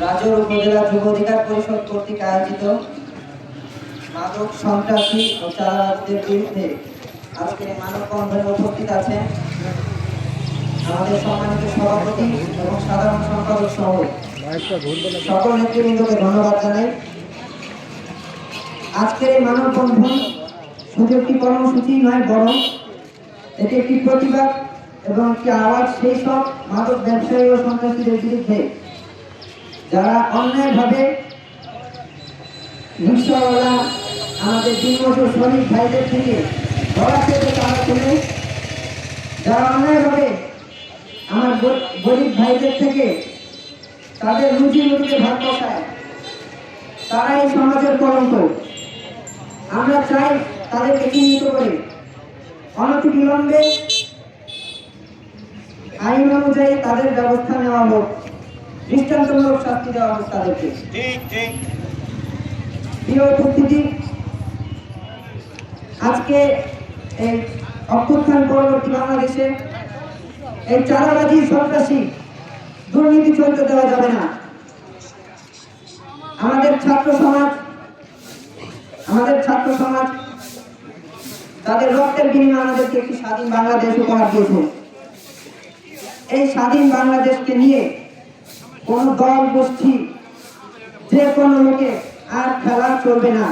রাজৌর উপজেলা যুব অধিকার পরিষদ কর্তৃক আয়োজিত মাদক সন্ত্রাসী ও বিরুদ্ধে আজকে উপস্থিত আমাদের সম্মানিত সভাপতি এবং সাধারণ সম্পাদক সহ সকল নেতৃবৃন্দকে ধন্যবাদ জানাই। আজকের এই মানববন্ধন শুধু একটি কর্মসূচি নয়, বরং এটি একটি প্রতিবাদ এবং একটি আওয়াজ সেই সব মাদক ব্যবসায়ী ও সন্ত্রাসীদের বিরুদ্ধে, যারা অন্যায়ভাবে রিক্সাওয়ালা, আমাদের তিন বছর শ্রমিক ভাইদের থেকে ধরা থেকে তারা তুলে, যারা অন্যায়ভাবে আমার গরিব ভাইদের থেকে তাদের রুজি রুটিতে ভাগ বসায় তারা এই সমাজের কলঙ্ক। আমরা চাই তাদেরকে চিহ্নিত করে অনতি বিলম্বে আইন অনুযায়ী তাদের ব্যবস্থা নেওয়া হোক দৃষ্টান্তমূলক শাস্তি দেওয়া হোক তাদেরকে। প্রিয় উপস্থিতি আজকে এই অভ্যুত্থান পরবর্তী বাংলাদেশে এই চারাবাজি সন্ত্রাসী দুর্নীতি চলতে দেওয়া যাবে না। আমাদের ছাত্র সমাজ আমাদের ছাত্র সমাজ তাদের রক্তের বিনিময়ে আমাদেরকে একটি স্বাধীন বাংলাদেশ উপহার দিয়েছে। এই স্বাধীন বাংলাদেশকে নিয়ে কোন দল গোষ্ঠী, যে কোনো লোকে আর খেলা চলবে না।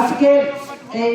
আজকে এই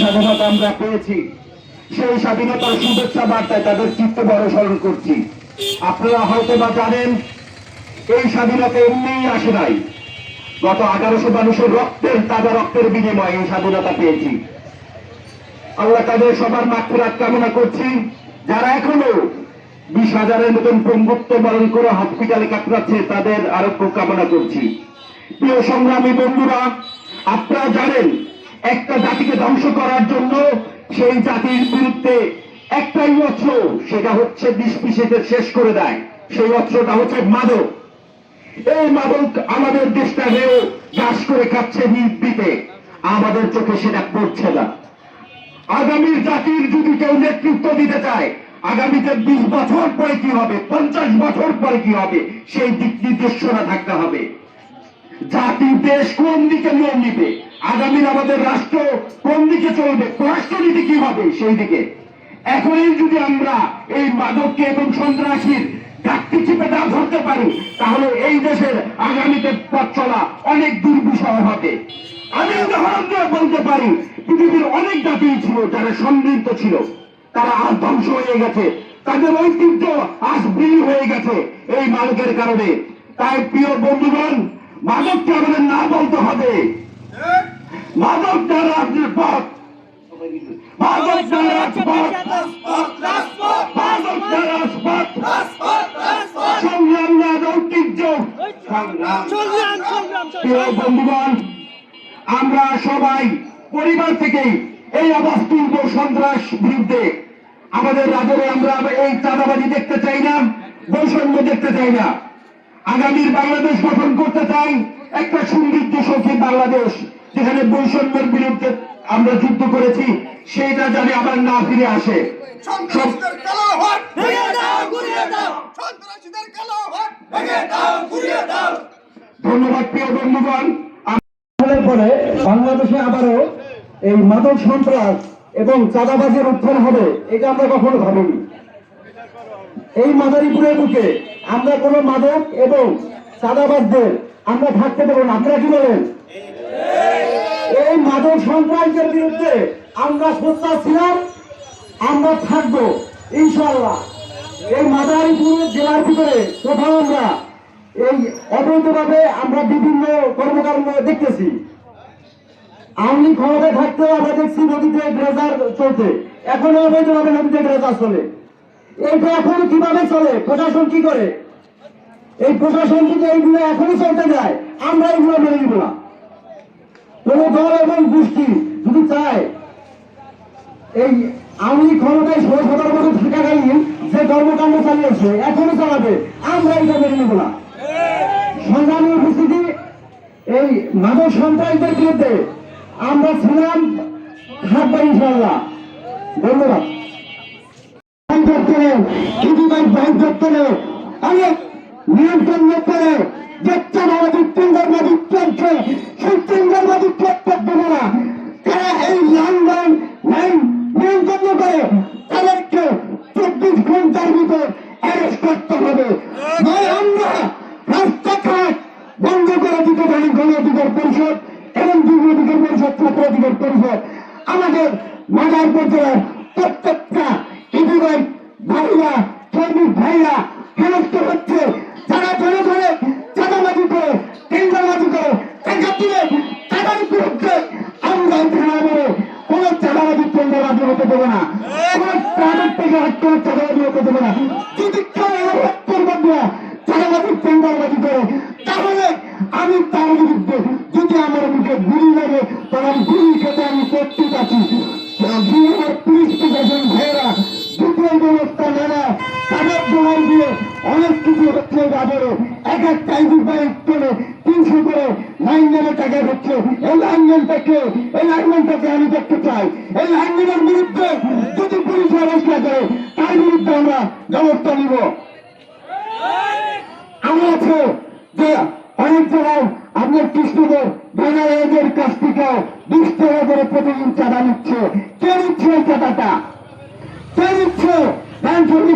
স্বাধীনতা আমরা পেয়েছি। সেই স্বাধীনতার শুভেচ্ছা বার্তায় তাদের চিত্ত বড় স্মরণ করছি। আপনারা হয়তো বা জানেন এই স্বাধীনতা এমনিই আসে নাই। গত আঠারোশো মানুষের রক্তের তাজা রক্তের বিনিময়ে এই স্বাধীনতা পেয়েছি। আল্লাহ তাদের সবার মাত্রাত কামনা করছি, যারা এখনও বিশ হাজারের মতন পঙ্গুত্ব বরণ করে হসপিটালে কাতরাচ্ছে, তাদের আরোগ্য কামনা করছি। প্রিয় সংগ্রামী বন্ধুরা, আপনারা জানেন, একটা জাতিকে ধ্বংস করার জন্য সেই জাতির বিরুদ্ধে একটাই অস্ত্র, সেটা হচ্ছে বিষ শেষ করে দেয়। সেই অস্ত্রটা হচ্ছে মাদক। এই মাদক আমাদের দেশটাকেও গ্রাস করে খাচ্ছে নির্বিতে আমাদের চোখে সেটা পড়ছে না। আগামীর জাতির যদি কেউ নেতৃত্ব দিতে চায়, আগামীতে বিশ বছর পরে কি হবে, পঞ্চাশ বছর পরে কি হবে, সেই দিক নির্দেশনা থাকতে হবে। জাতি দেশ কোন দিকে নিয়ম নিবে, আগামীর আমাদের রাষ্ট্র কোন দিকে চলবে রাষ্ট্রনীতি কি হবে সেই দিকে। এখনই যদি আমরা এই মাদককে এবং সন্ত্রাসীর ঘাটতি চিপে না ধরতে পারি তাহলে এই দেশের আগামীতে পথ চলা অনেক দুর্বিষয় হবে। আমি উদাহরণ দিয়ে বলতে পারি পৃথিবীর অনেক জাতি ছিল যারা সমৃদ্ধ ছিল। তারা আজ ধ্বংস হয়ে গেছে তাদের ঐতিহ্য আজ বিলীন হয়ে গেছে। এই মাদকের কারণে। তাই প্রিয় বন্ধুগণ মাদককে আমাদের না বলতে হবে। মাদক দ্বারা আপনার পথ রাজপথ রাজপথ সংগ্রাম ঐতিহ্য বন্ধুগণ আমরা সবাই পরিবার থেকেই এই আবাস সন্ত্রাস বিরুদ্ধে আমাদের রাজ্যে আমরা এই চাঁদাবাজি দেখতে চাই না বৈষম্য দেখতে চাই না। আগামীর বাংলাদেশ গঠন করতে চাই একটা সমৃদ্ধ সখী বাংলাদেশ যেখানে বৈষম্যের বিরুদ্ধে আমরা যুদ্ধ করেছি সেইটা জানি আবার না ফিরে আসে। ধন্যবাদ প্রিয় বন্ধুগণ। পরে বাংলাদেশে আবারও এই মাদক সন্ত্রাস এবং চাঁদাবাজের উত্থান হবে এটা আমরা কখনো ভাবিনি। এই মাদারীপুরের বুকে আমরা কোনো মাদক এবং চাঁদাবাজদের আমরা থাকতে দেবো না। আপনারা কি বলেন? এই মাদক সন্ত্রাসের বিরুদ্ধে আমরা সোচ্চার ছিলাম, আমরা থাকব ইনশাল্লাহ এই মাদারীপুর জেলার ভিতরে কোথাও আমরা এই অবৈধভাবে আমরা বিভিন্ন কর্মকাণ্ড দেখতেছি। আওয়ামী ক্ষমতায় থাকতেও আমরা দেখছি নদীতে ড্রেজার চলতে এখনও অবৈধভাবে নদীতে ড্রেজার চলে। এইটা এখন কীভাবে চলে? প্রশাসন কি করে? এই প্রশাসন যদি এইগুলো এখনই চলতে যায় আমরা এইগুলো মেনে নিব না। কোন দল এবং গোষ্ঠী যদি চায়, এই লীগ ক্ষমতায় ষোলো সতেরো বছর থাকাকালীন যে কর্মকাণ্ড চালিয়েছে, এখনই চালাবে। আমরা এটা মেনে নেব না। সংগ্রামী উপস্থিতি, এই মাদক সন্ত্রাসীদের বিরুদ্ধে আমরা ছিলাম থাকব ইনশাল্লাহ ধন্যবাদ। নিয়ন্ত্রণ করে চাঁদাবাদী টেন্ডারবাদী চলছে সেই টেন্ডারবাদী করতে দেবে না তারা এই লাইন লাইন নিয়ন্ত্রণ করে তাদেরকে চব্বিশ ঘণ্টার ভিতর অ্যারেস্ট করতে হবে আমরা রাস্তাঘাট বন্ধ করে দিতে পারি গণ অধিকার পরিষদ এবং যুব অধিকার পরিষদ ছাত্র অধিকার পরিষদ আমাদের মাদার পর্যায়ের প্রত্যেকটা ইদিবাই ভাইরা শ্রমিক ভাইরা হেনস্থ হচ্ছে আমি তার বিরুদ্ধে যদি আমার মুখে গুলি লাগে আমি গুলি খেতে আমি প্রস্তুত আছি। আমার পুলিশ প্রশাসন ভাইয়েরা দুটোই ব্যবস্থা নেওয়া, তাদের জোগাড় দিয়ে অনেক কিছু হচ্ছে বাজারে। এক এক টাইপের বাইক করে তিনশো করে লাইন মেনে টাকা হচ্ছে। এই লাইনম্যানটাকে এই লাইনম্যানটাকে আমি দেখতে চাই। এই লাইনম্যানের বিরুদ্ধে যদি পুলিশ ব্যবস্থা করে তার বিরুদ্ধে আমরা ব্যবস্থা নিব আমি আছে যে অনেক জায়গায় আপনার কৃষ্ণদের বাঙালিদের কাছ থেকে বিশ টাকা করে প্রতিদিন চাঁদা নিচ্ছে কে নিচ্ছে এই চাঁদাটা কে নিচ্ছে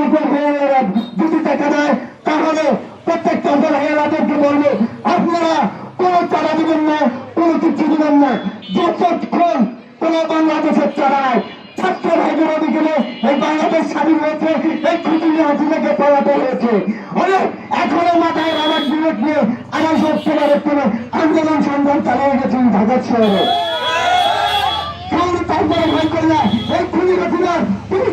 অপর ভাইয়েরা যদি টাকা দেয় তাহলে অপর ভাইয়েরাদেরকে বলব আপনারা কোনো চাঁদা দিবেন না কোনো কিছু দিবেন না যতক্ষণ কোন বাংলাদেশের চালায় ছাত্র ভাইদের এই বাংলাদেশ স্বাধীন হয়েছে এই খুঁটিলে হাসিনাকে তারপরে ভয় করে না এই খুনি হাসিনার পুলিশ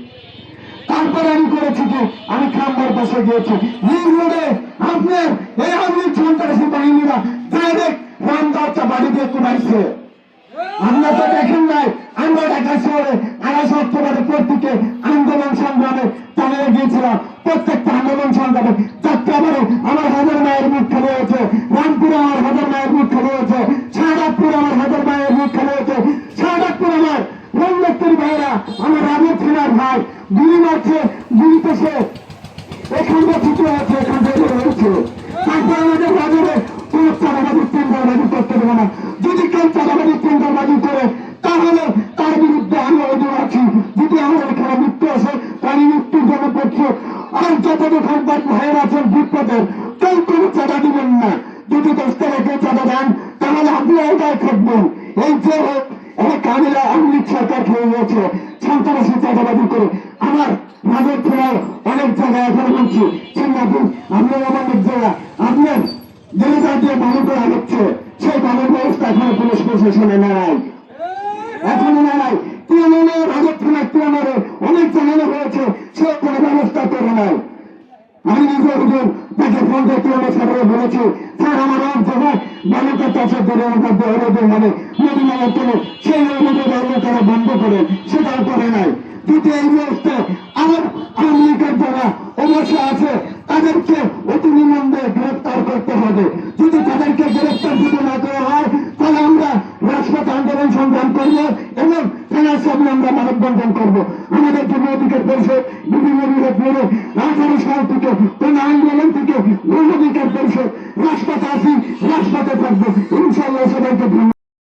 তারপরে আমি করেছি কি আমি খাম্বার পাশে গিয়েছি রিং রোডে আপনার, এই আমি সন্ত্রাসী বাহিনীরা ডাইরেক্ট রামদাসটা বাড়ি দিয়ে কুমাইছে। আপনারা তো দেখেন নাই, আমরা ঢাকা শহরে আড়াইশো অক্টোবরের প্রত্যেকে আন্দোলন সংগ্রামে চালিয়ে গিয়েছিলাম। প্রত্যেকটা আন্দোলন সংগ্রামে যাত্রাবারে আমার হাজার মায়ের মুখ খালি হয়েছে। রামপুরে আমার হাজার মায়ের মুখ খালি হয়েছে শাহবাগপুরে আমার হাজার মায়ের মুখ খালি হয়েছে শাহবাগপুর আমার রঙ্গত্তর ভাইরা আমার রাজের ছিলার ভাই গুলি মারছে গুলিতেছে এখান থেকে ছুটে আছে এখান থেকে রয়েছে তারপর আমাদের বাজারে কোন চাঁদাবাজি টেন্ডারবাজি করতে দেবে না কেউ চাঁদাবাজি টেন্ডারবাজি করে, তাহলে তার বিরুদ্ধে আমি অভিযোগ আছি। যদি আমার এখানে মৃত্যু আসে তাহলে মৃত্যুর জন্য করছে আর যত দোকানদার ভাইয়ের আছেন বিপদের কেউ কোনো চাঁদা দিবেন না। যদি দশ টাকা চাঁদা দেন, তাহলে আপনি এটাই থাকবেন। এই যে এই কামিলা আওয়ামী সরকার খেয়ে গেছে সন্ত্রাসী চাঁদাবাজি করে আমার রাজের খেলার অনেক জায়গায় এখন বলছি। প্রশাসনে নাই। এখনও নাই। তৃণমূলে রাজের খেলার তৃণমূলে অনেক জানানো হয়েছে, সে কোনো ব্যবস্থা করে নাই। আমি নিজে হুজুর তাকে ফোন করতে আমার সাথে বলেছি, স্যার, আমার এক জায়গায় বালুকা চাষের ধরে আমাদের দেহরদের মানে নদী নালার তোলে সেই অনুমতি ধর্ম তারা বন্ধ করে, সেটাও করে নাই। দ্বিতীয় এই ব্যবস্থা আমার আওয়ামী লীগের যারা অবশ্যই আছে, তাদেরকে অতি নিম্নে গ্রেফতার করতে হবে।